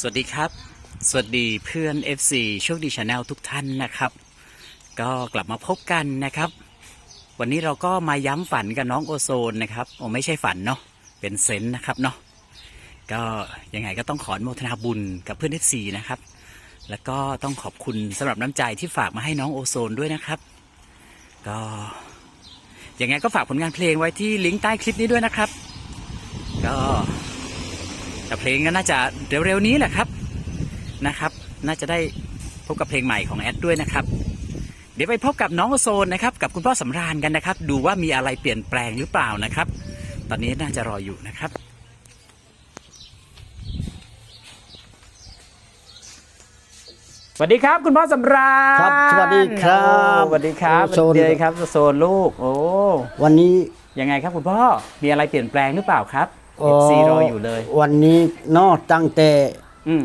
สวัสดีครับ สวัสดีเพื่อน FC โชคดีชาแนลทุกท่านนะครับ ก็กลับมาพบกันนะครับ วันนี้เราก็มาย้ำฝันกับน้องโอโซนนะครับโอไม่ใช่ฝันเนาะเป็นเซนส์นะครับเนาะก็ยังไงก็ต้องขออนุโมทนาบุญกับเพื่อน FC นะครับ แล้วก็ต้องขอบคุณสำหรับน้ำใจที่ฝากมาให้น้องโอโซนด้วยนะครับ ก็ยังไงก็ฝากผลงานเพลงไว้ที่ลิงก์ใต้คลิปนี้ด้วยนะครับ ก็ แต่เพลงก็น่าจะเร็วๆนี้แหละครับนะครับ น่าจะได้พบกับเพลงใหม่ของแอดด้วยนะครับ เดี๋ยวไปพบกับน้องโอโซนนะครับ กับคุณพ่อสำราญกันนะครับ ดูว่ามีอะไรเปลี่ยนแปลงหรือเปล่านะครับ ตอนนี้น่าจะรออยู่นะครับสวัสดีครับ คุณพ่อสำราญครับสวัสดีครับโอ้สวัสดีครับโอโซนสวัสดีครับโอโซนลูก โอ้วันนี้ยังไงครับคุณพ่อมีอะไรเปลี่ยนแปลงหรือเปล่าครับ เอฟซีรออยู่เลย วันนี้นอกตั้งแต่อืม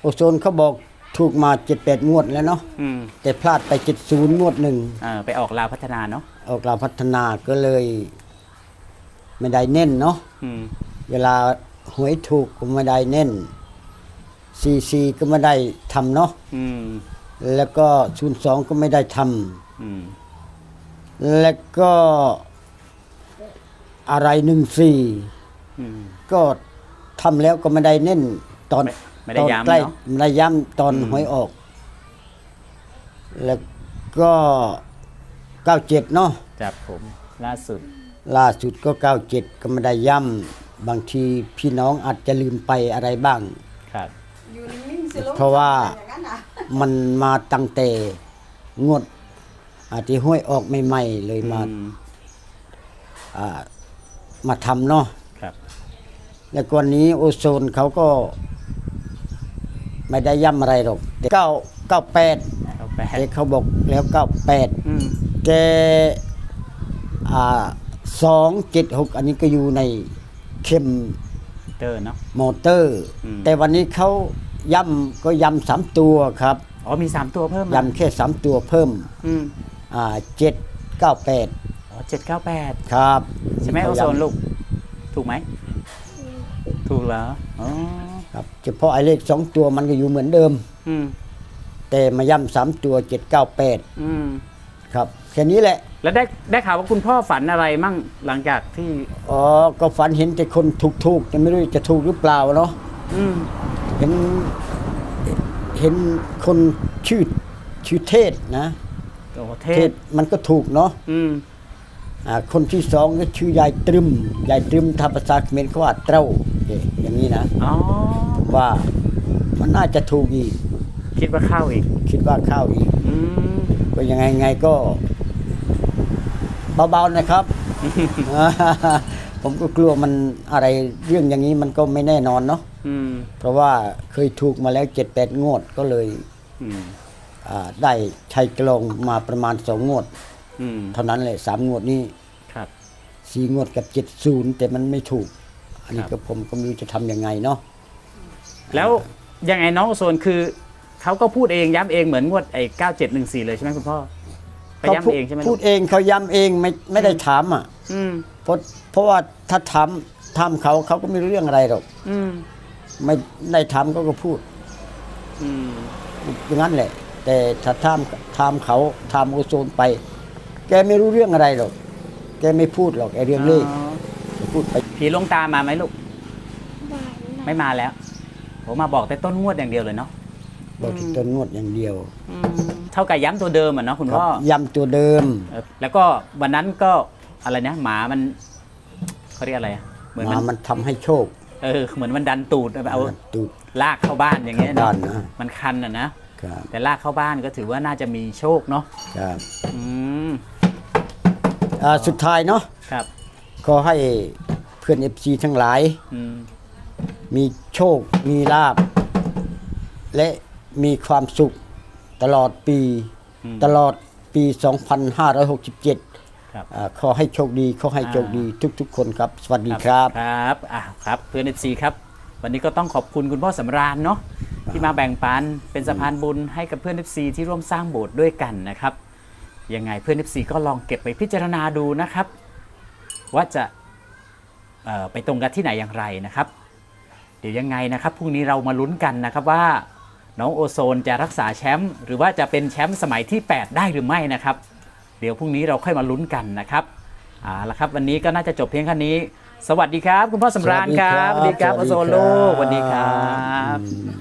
โอโซนเขาบอกถูกมา7 8งวดแล้วเนาะอืมแต่พลาดไป70งวดหนึ่งเออไปออกลาวพัฒนาเนาะออกลาพัฒนาก็เลย ไม่ได้เน้นเนาะอืมเวลาหวยถูกก็ไม่ได้เน้นซีซีก็ไม่ได้ทำเนาะอืมแล้วก็02ก็ไม่ได้ทำอืมแล้วก็อะไร14อืม ก็ทำแล้วก็ไม่ได้เน้นตอนไม่ไม่ได้ตอนย้ำใกล้เนอะไม่ได้ย้ำตอนอืมหวยออก แล้วก็เก้าเจ็ดเนาะจับผมล่าสุด ล่าสุดก็เก้าเจ็ดก็ไม่ได้ย้ำบางทีพี่น้องอาจจะลืมไปอะไรบ้าง ครับ อยู่นิ่งๆสิลูกเพราะว่า อย่างนั้นน่ะมันมาตั้งแต่งวดอาจจะห้วยออกใหม่ๆเลยมาอืม อ่ามาทำเนาะครับ แล้วกวันนี้โอโซนเขาก็ ไม่ได้ย้ำอะไรหรอกแต่เก้าเก้าแปดเอาแปดแต่เขาบอกแล้วเก้าแปดอืมแต่อ่าสองเจ็ดหกอันนี้ก็อยู่ในเข็มเตอร์เนาะ มอเตอร์ อืม แต่วันนี้เขาย้ำก็ย้ำสามตัวครับอ๋อมีสามตัวเพิ่มย้ำแค่สามตัวเพิ่มอืมอ่าเจ็ดเก้าแปดอ๋อเจ็ดเก้าแปดครับใช่ไหมโอเขาโซย้ำนลูก ถูกไหมถูก เหรออ๋อครับเฉพาะไอ้เลขสองตัวมันก็อยู่เหมือนเดิม อืมแต่มาย้ำสามตัวเจ็ดเก้าแปดอืมครับแค่นี้แหละแล้วได้ได้ข่าวว่าคุณพ่อฝันอะไรมั่งหลังจากที่ อ๋อก็ฝันเห็นแต่คนถูกๆแต่ไม่รู้จะถูกหรือเปล่าเนาะอืมเห็นเห็นคนชื่อชื่อเทศนะ โอ้เทเทศศมันก็ถูกเนาะอืมอ่าคนที่สองก็ชื่อยายตรึมยายตรึมทาภาษาเขมรเขาว่าเต้า เอ๊ะอย่างนี้นะอ๋อว่ามันน่าจะถูกอีก คิดว่าเข้าอีก คิดว่าเข้าอีก อืมก็ยังไงไงก็เบาๆนะครับ ผมก็กลัวมันอะไรเรื่องอย่างนี้มันก็ไม่แน่นอนเนาะอืมเพราะว่าเคยถูกมาแล้วเจ็ดแปดงวดก็เลยอืมอ่าได้ชัยกลองมาประมาณสองงวด อืมเท่านั้นเลยสามงวดนี้ครับ สี่งวดกับเจ็ดศูนย์แต่มันไม่ถูก อันนี้ครับก็ผมก็ไม่รู้จะทำยังไงเนาะแล้วยังไงน้องโอโซนคือเขาก็พูดเองย้ำเองเหมือนงวดไอ้เก้าเจ็ดหนึ่งสี่เลยใช่ไหมคุณพ่อไปเขาย้ำพูดเองใช่ไหมพูดเองเขาย้ำเองไม่ไม่ได้ถามอะอืมเพราะเพราะว่าถ้าถามถามเขาเขาก็ไม่รู้เรื่องอะไรหรอกอืมไม่ได้ถามเขาก็พูดอืมอย่างนั้นแหละ แต่ถ้าถามถามเขาถามโอโซนไป แกไม่รู้เรื่องอะไรหรอก แกไม่พูดหรอกไอเรื่องเลขอ๋อ พูดไปผีลงตามาไหมลูก ไม่มาแล้ว ผมมาบอกแต่ต้นงวดอย่างเดียวเลยเนาะบอกที่ต้นงวดอย่างเดียวเท่ากับย้ำตัวเดิมอะเนาะคุณครัพ่บอย้ำตัวเดิมเออแล้วก็วันนั้นก็อะไรนะหมามันเขาเรียกอะไรอะเหมือนมามันมันทำให้โชค เออเหมือนมันดันตูดเอาตูดลากเข้าบ้านอย่างเงี้ยเข้าเนาะบ้านนะมันคันอะนะครับแต่ลากเข้าบ้านก็ถือว่าน่าจะมีโชคเนาะครับอืมอ่าสุดท้ายเนาะครับขอให้เพื่อนเอฟซีทั้งหลาย อืมมีโชค มีลาบ และมีความสุขตลอดปีอืมตลอดปี 2567ครับ อ่าขอให้โชคดี ขอให้โชคดีทุกๆ คนครับ สวัสดีครับ ครับอะครับเพื่อนเอซีครับ วันนี้ก็ต้องขอบคุณคุณพ่อสำราญเนาะที่มาแบ่งปันเป็นสะพานบุญให้กับเพื่อนเอซีที่ร่วมสร้างโบสถ์ด้วยกันนะครับยังไงเพื่อนเอซีก็ลองเก็บไปพิจารณาดูนะครับ ว่าจะเอ่อ ไปตรงกันที่ไหนอย่างไรนะครับเดี๋ยวดี๋ยวยังไงนะครับพรุ่งนี้เรามาลุ้นกันนะครับว่าน้องโอโซนจะรักษาแชมป์หรือว่าจะเป็นแชมป์สมัยที่ 8 ได้หรือไม่นะครับ เดี๋ยวพรุ่งนี้เราค่อยมาลุ้นกันนะครับเอาละครับ วันนี้ก็น่าจะจบเพียงแค่นี้ สวัสดีครับ คุณพ่อสำราญครับสวัสดีครับโอโซนลูกสวัสดีครับอืม